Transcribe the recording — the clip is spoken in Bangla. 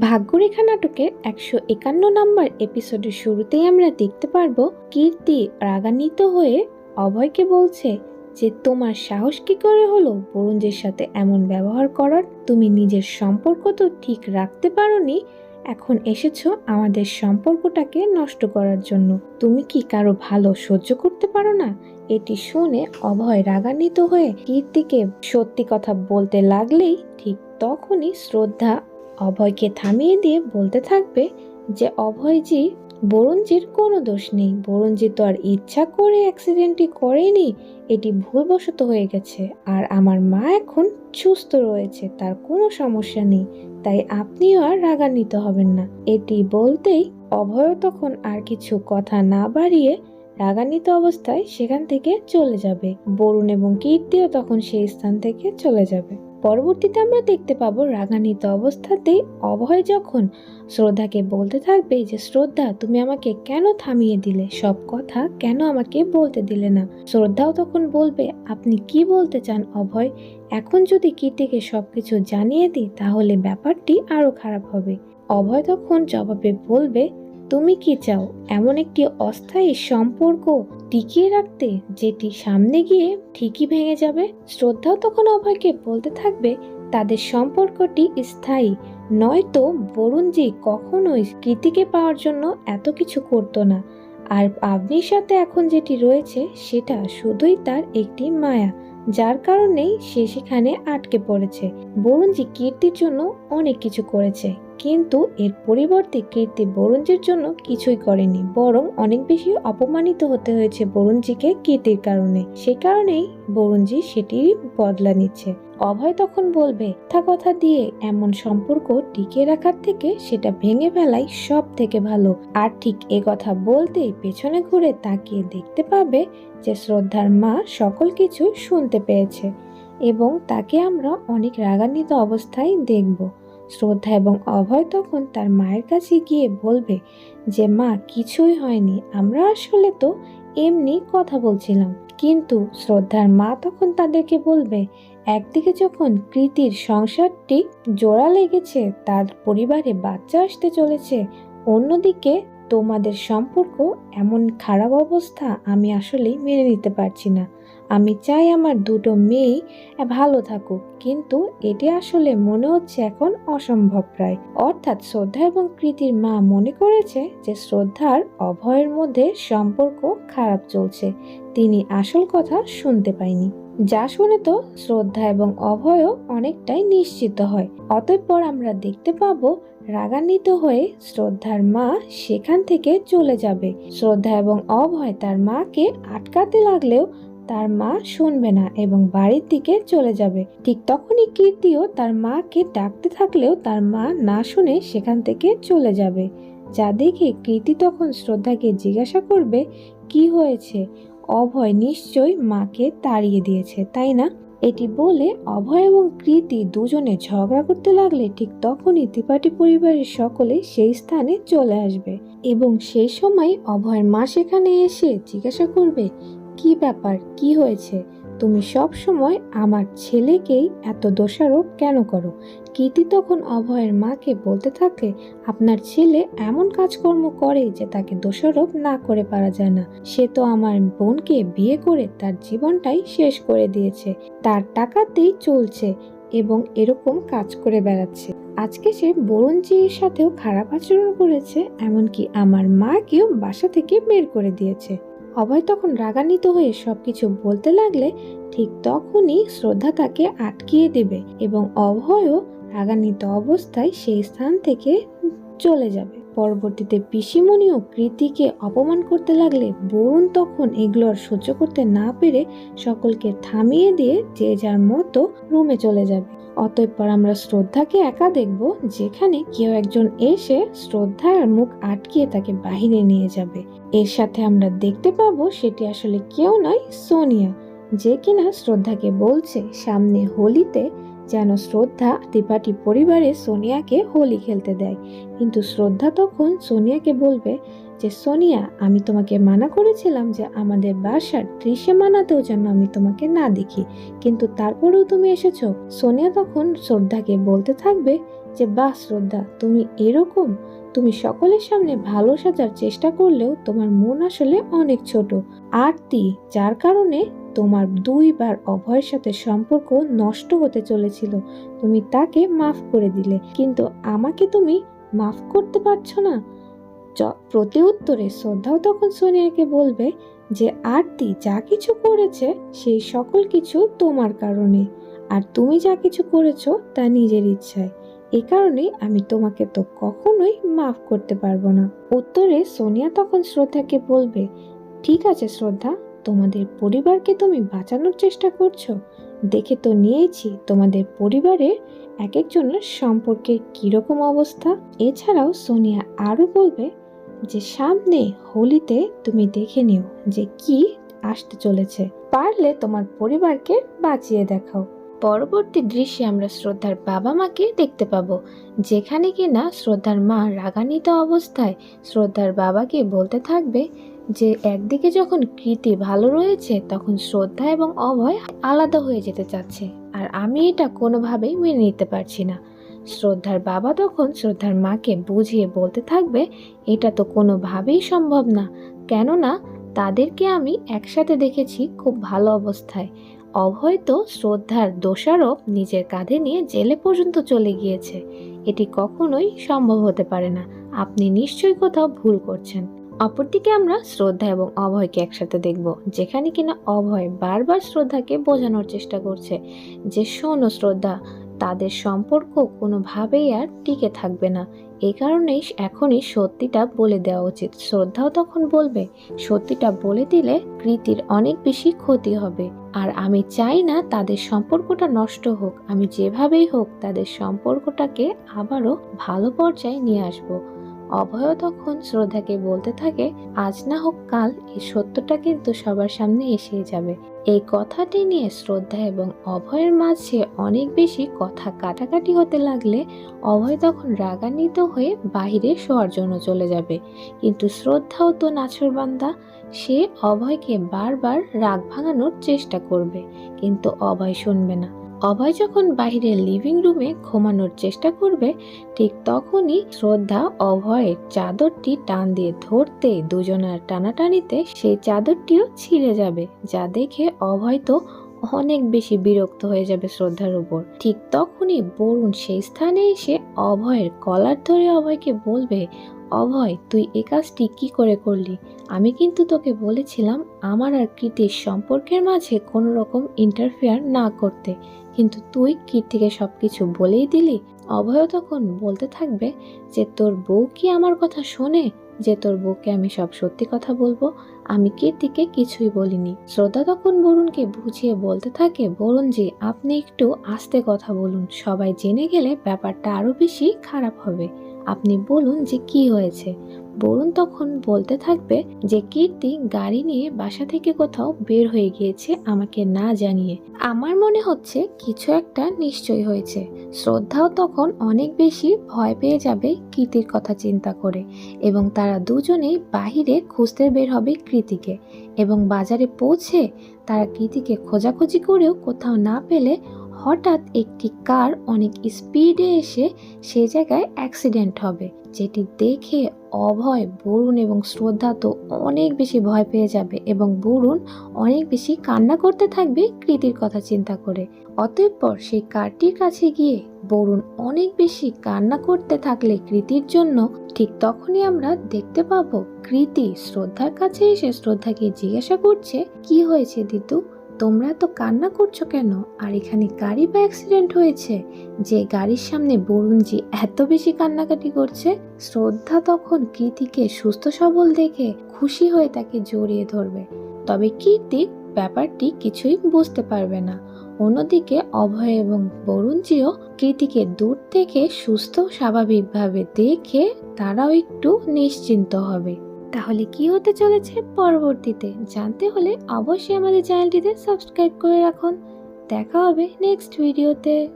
ভাগ্যরেখা নাটকের একশো একান্ন নম্বর এপিসোডের শুরুতেই আমরা দেখতে পারব, কীর্তি রাগান্বিত হয়ে অভয়কে বলছে যে, তোমার সাহস কি করে হলো বরুঞ্জের সাথে এমন ব্যবহার করার? তুমি নিজের সম্পর্ক তো ঠিক রাখতে পারোনি, এখন এসেছ আমাদের সম্পর্কটাকে নষ্ট করার জন্য। তুমি কি কারও ভালো সহ্য করতে পারো না? এটি শুনে অভয় রাগান্বিত হয়ে কীর্তিকে সত্যি কথা বলতে লাগলেই ঠিক তখনই শ্রদ্ধা অভয়কে থামিয়ে দিয়ে বলতে থাকবে যে, অভয়জি, বরুণজির কোনো দোষ নেই। বরুণজি তো আর ইচ্ছা করে অ্যাক্সিডেন্টটি করেনি। এটি ভুলবশত হয়ে গেছে। আর আমার মা এখন সুস্থ রয়েছে। তার কোনো সমস্যা নেই। তাই আপনিও আর রাগান্বিত হবেন না। এটি বলতেই অভয় তখন আর কিছু কথা না বাড়িয়ে রাগান্বিত অবস্থায় সেখান থেকে চলে যাবে। বরুণ এবং কীর্তিও তখন সেই স্থান থেকে চলে যাবে। পরবর্তীতে আমরা দেখতে পাবো রাগান্বিত অবস্থাতেই অভয় যখন শ্রদ্ধাকে বলতে থাকবে যে, শ্রদ্ধা, তুমি আমাকে কেন থামিয়ে দিলে? সব কথা কেন আমাকে বলতে দিলে না? শ্রদ্ধাও তখন বলবে, আপনি কি বলতে চান অভয়? এখন যদি কীর্তিকে সব কিছু জানিয়ে দিই, তাহলে ব্যাপারটি আরও খারাপ হবে। অভয় তখন জবাবে বলবে তুমি কি চাও এমন একটি অস্থায়ী সম্পর্ক টিকিয়ে রাখতে যেটি সামনে গিয়ে ঠিকই ভেঙে যাবে? শ্রদ্ধাও তখন অভয়কে বলতে থাকবে, তাদের সম্পর্কটি স্থায়ী। নয়তো বরুণজি কখনোই কৃতিকে পাওয়ার জন্য এত কিছু করতো না। আর আপনির সাথে এখন যেটি রয়েছে, সেটা শুধুই তার একটি মায়া, যার কারণেই সে সেখানে আটকে পড়েছে। বরুণজি কীর্তির জন্য অনেক কিছু করেছে। কিন্তু এর পরিবর্তে কীর্তি বরুণজির জন্য কিছুই করেনি, বরং অনেক বেশি অপমানিত হতে হয়েছে বরুণজিকে কীর্তির কারণে। সে কারণেই বরুণজি সেটি বদলা নিচ্ছে। অভয় তখন বলবে কথা কথা দিয়ে এমন সম্পর্ক টিকিয়ে রাখার থেকে সেটা ভেঙে ফেলাই সব থেকে ভালো। আর ঠিক এ কথা বলতেই পেছনে ঘুরে তাকিয়ে দেখতে পাবে যে শ্রদ্ধার মা সকল কিছু শুনতে পেয়েছে এবং তাকে আমরা অনেক রাগান্বিত অবস্থায় দেখব। শ্রদ্ধা এবং অভয় তখন তার মায়ের কাছে গিয়ে বলবে যে, মা, কিছুই হয়নি। আমরা আসলে তো এমনি কথা বলছিলাম। কিন্তু শ্রদ্ধার মা তখন তাদেরকে বলবে, একদিকে যখন কৃতির সংসারটি জোড়া লেগেছে, তার পরিবারে বাচ্চা আসতে চলেছে, অন্যদিকে তোমাদের সম্পর্ক এমন খারাপ অবস্থা আমি আসলেই মেনে নিতে পারছি না। আমি চাই আমার দুটো মেয়েই ভালো থাকুক, কিন্তু এটি আসলে মনে হচ্ছে এখন অসম্ভব প্রায়। অর্থাৎ শ্রদ্ধা এবং কৃতির মা মনে করেছে যে শ্রদ্ধার অভয়ের মধ্যে সম্পর্ক খারাপ চলছে। তিনি আসল কথা শুনতে পায়নি। যা শুনে তো শ্রদ্ধা এবং অভয়ও অনেকটাই নিশ্চিত হয়। অতঃপর আমরা দেখতে পাবো রাগান্বিত হয়ে শ্রদ্ধার মা সেখান থেকে চলে যাবে। শ্রদ্ধা এবং অভয় তার মাকে আটকাতে লাগলেও তার মা শুনবে না এবং বাড়ির দিকে চলে যাবে। ঠিক তখনই কীর্তিও তার মাকে ডাকতে থাকলেও তার মা না শুনে সেখান থেকে চলে যাবে। যা দেখে কীর্তি তখন শ্রদ্ধাকে জিজ্ঞাসা করবে, কি হয়েছে? অভয় নিশ্চয়ই মাকে তাড়িয়ে দিয়েছে, তাই না? এটি বলে অভয় এবং কৃতি দুজনে ঝগড়া করতে লাগলে ঠিক তখনই ত্রিপাঠী পরিবারের সকলে সেই স্থানে চলে আসবে। এবং সেই সময় অভয়ের মা সেখানে এসে জিজ্ঞাসা করবে কি ব্যাপার? কি হয়েছে? তুমি সব সময় আমার ছেলেকেই এত দোষারোপ কেন করো? কীর্তি তখন অভয়ের মাকে বলতে থাকে, আপনার ছেলে এমন কাজকর্ম করে যে তাকে দোষারোপ না করে পারা যায় না। সে তো আমার বোনকে বিয়ে করে তার জীবনটাই শেষ করে দিয়েছে। তার টাকাতেই চলছে এবং এরকম কাজ করে বেড়াচ্ছে। আজকে সে বরুণজির সাথেও খারাপ আচরণ করেছে, এমনকি আমার মাকেও বাসা থেকে বের করে দিয়েছে। অভয় তখন রাগান্বিত হয়ে সবকিছু বলতে লাগলে ঠিক তখনই শ্রদ্ধা তাকে আটকিয়ে দেবে এবং অভয়ও রাগান্বিত অবস্থায় সেই স্থান থেকে চলে যাবে। পরবর্তীতে পিসিমণিও কৃতিকে অপমান করতে লাগলে বরুণ তখন এগুলো আর সহ্য করতে না পেরে সকলকে থামিয়ে দিয়ে যে যার মতো রুমে চলে যাবে। অতঃপর আমরা শ্রদ্ধাকে একা দেখব, যেখানে কেউ একজন এসে শ্রদ্ধার মুখ আটকিয়ে তাকে বাহিরে নিয়ে যাবে। এর সাথে আমরা দেখতে পাবো সেটি আসলে কেউ নয়, সোনিয়া, যে কিনা শ্রদ্ধাকে বলছে সামনে হোলিতে যেন শ্রদ্ধা ত্রিপাঠী পরিবারে সোনিয়াকে হোলি খেলতে দেয়। কিন্তু শ্রদ্ধা তখন সোনিয়াকে বলবে যে, সোনিয়া, আমি তোমাকে মানা করেছিলাম যে আমাদের বাসার ত্রিশে মানাতেও যেন আমি তোমাকে না দেখি। কিন্তু তারপরেও তুমি এসেছ। সোনিয়া তখন শ্রদ্ধাকে বলতে থাকবে যে, বাহ শ্রদ্ধা, তুমি এরকম। তুমি সকলের সামনে ভালো সাজার চেষ্টা করলেও তোমার মন আসলে অনেক ছোট। আরতি, যার কারণে তোমার দুইবার অভয়ের সাথে সম্পর্ক নষ্ট হতে চলেছিল। তুমি তাকে মাফ করে দিলে, কিন্তু আমাকে তুমি মাফ করতে পারছ না। প্রতি উত্তরে শ্রদ্ধাও তখন সোনিয়াকে বলবে যে, আরতি যা কিছু করেছে, সেই সকল কিছু তোমার কারণে। আর তুমি যা কিছু করেছ, তা নিজের ইচ্ছায়। এ কারণেই আমি তোমাকে তো কখনোই মাফ করতে পারব না। উত্তরে সোনিয়া তখন শ্রদ্ধাকে বলবে, ঠিক আছে শ্রদ্ধা তোমাদের পরিবারকে তুমি বাঁচানোর চেষ্টা করছ? দেখে তো নিয়েছি তোমাদের পরিবারে এক একজনের সম্পর্কের কীরকম অবস্থা। এছাড়াও সোনিয়া আরও বলবে যে, সামনে হোলিতে তুমি দেখে নিও যে কি আসতে চলেছে। পারলে তোমার পরিবারকে বাঁচিয়ে দেখাও। পরবর্তী দৃশ্যে আমরা শ্রদ্ধার বাবা মাকে দেখতে পাবো, যেখানে কিনা শ্রদ্ধার মা রাগান্বিত অবস্থায় শ্রদ্ধার বাবাকে বলতে থাকবে যে, একদিকে যখন কৃতি ভালো রয়েছে, তখন শ্রদ্ধা এবং অভয় আলাদা হয়ে যেতে চাচ্ছে, আর আমি এটা কোনোভাবেই মেনে নিতে পারছি না। শ্রদ্ধার বাবা তখন শ্রদ্ধার মাকে বুঝিয়ে বলতে থাকবে, এটা তো কোনোভাবেই সম্ভব না। কেননা, তাদেরকে আমি একসাথে দেখেছি খুব ভালো অবস্থায়। অভয় তো শ্রদ্ধার দোষারোপ নিজের কাঁধে নিয়ে জেলে পর্যন্ত চলে গিয়েছে। এটি কখনোই সম্ভব হতে পারে না। আপনি নিশ্চয়ই কোথাও ভুল করছেন। অপরদিকে আমরা শ্রদ্ধা এবং অভয়কে একসাথে দেখব, যেখানে কিনা অভয় বারবার শ্রদ্ধাকে বোঝানোর চেষ্টা করছে যে শোনো শ্রদ্ধা তাদের সম্পর্ক কোনোভাবেই আর টিকে থাকবে না। এ কারণেই এখনই সত্যিটা বলে দেওয়া উচিত। শ্রদ্ধাও তখন বলবে, সত্যিটা বলে দিলে কৃতির অনেক বেশি ক্ষতি হবে। আর আমি চাই না তাদের সম্পর্কটা নষ্ট হোক। আমি যেভাবেই হোক তাদের সম্পর্কটাকে আবারও ভালো পর্যায়ে নিয়ে আসব। অভয় তখন শ্রদ্ধাকে বলতে থাকে, আজ না হোক কাল এই সত্যটা কিন্তু সবার সামনে এসে যাবে। এই কথাটি নিয়ে শ্রদ্ধা এবং অভয়ের মাঝে অনেক বেশি কথা কাটাকাটি হতে লাগলে অভয় তখন রাগান্বিত হয়ে বাইরে শোয়ার জন্য চলে যাবে। কিন্তু শ্রদ্ধাও তো নাছরবান্দা সে অভয়কে বারবার রাগ ভাঙানোর চেষ্টা করবে। কিন্তু অভয় শুনবে না। অভয় যখন বাইরে লিভিং রুমে ঘুমানোর চেষ্টা করবে, ঠিক তখনই শ্রদ্ধা অভয়ের চাদরটি টান দিয়ে ধরতে দুজনার টানাটানিতে সেই চাদরটিও ছিঁড়ে যাবে, যা দেখে অভয় তো অনেক বেশি বিরক্ত হয়ে যাবে শ্রদ্ধার উপর। ঠিক তখনই বরুণ সেই স্থানে এসে অভয়ের কলার ধরে অভয়কে বলবে অভয়, তুই এ কাজটি কী করে করলি? আমি কিন্তু তোকে বলেছিলাম আমার আর কীর্তির সম্পর্কের মাঝে কোনো রকম ইন্টারফেয়ার না করতে। কিন্তু তুই কীর্তিকে সব কিছু বলেই দিলি। অভয় তখন বলতে থাকবে যে, তোর বউ কি আমার কথা শোনে? যে, তোর বউকে আমি সব সত্যি কথা বলব? আমি কীর্তিকে কিছুই বলিনি। শ্রদ্ধা তখন বরুণকে বুঝিয়ে বলতে থাকে বরুণ যে আপনি একটু আস্তে কথা বলুন। সবাই জেনে গেলে ব্যাপারটা আরও বেশি খারাপ হবে। আপনি বলুন যে কি হয়েছে? বরুণ তখন বলতে থাকবে যে, কীর্তি গাড়ি নিয়ে বাসা থেকে কোথাও বের হয়ে গিয়েছে আমাকে না জানিয়ে। আমার মনে হচ্ছে কিছু একটা নিশ্চয় হয়েছে। শ্রদ্ধাও তখন অনেক বেশি ভয় পেয়ে যাবে কীর্তির কথা চিন্তা করে এবং তারা দুজনেই বাহিরে খুঁজতে বের হবে কৃতিকে এবং বাজারে পৌঁছে তারা কৃতিকে খোঁজাখুঁজি করেও কোথাও না পেলে হঠাৎ একটি কার অনেক স্পিডে এসে সে জায়গায় অ্যাক্সিডেন্ট হবে, যেটি দেখে অভয়, বরুণ এবং শ্রদ্ধা তো অনেক বেশি ভয় পেয়ে যাবে এবং বরুণ অনেক বেশি কান্না করতে থাকবে কৃতির কথা চিন্তা করে। অতঃপর সেই কারটির কাছে গিয়ে বরুণ অনেক বেশি কান্না করতে থাকলে কৃতির জন্য ঠিক তখনই আমরা দেখতে পাবো কৃতি শ্রদ্ধার কাছে এসে শ্রদ্ধাকে জিজ্ঞাসা করছে, কি হয়েছে দিতু? তোমরা তো কান্না করছ কেন? আর এখানে গাড়ি বা অ্যাক্সিডেন্ট হয়েছে? যে গাড়ির সামনে বরুণজি এত বেশি কান্নাকাটি করছে, শ্রদ্ধা তখন কৃতিকে সুস্থ সবল দেখে খুশি হয়ে তাকে জড়িয়ে ধরবে। তবে কীর্তিক ব্যাপারটি কিছুই বুঝতে পারবে না। অন্যদিকে অভয় এবং বরুণজিও কৃতিকে দূর থেকে সুস্থ, স্বাভাবিকভাবে দেখে তারাও একটু নিশ্চিন্ত হবে। তাহলে কি হতে চলেছে পরবর্তীতে? জানতে হলে অবশ্যই আমাদের চ্যানেলটিতে সাবস্ক্রাইব করে রাখুন। দেখা হবে নেক্সট ভিডিওতে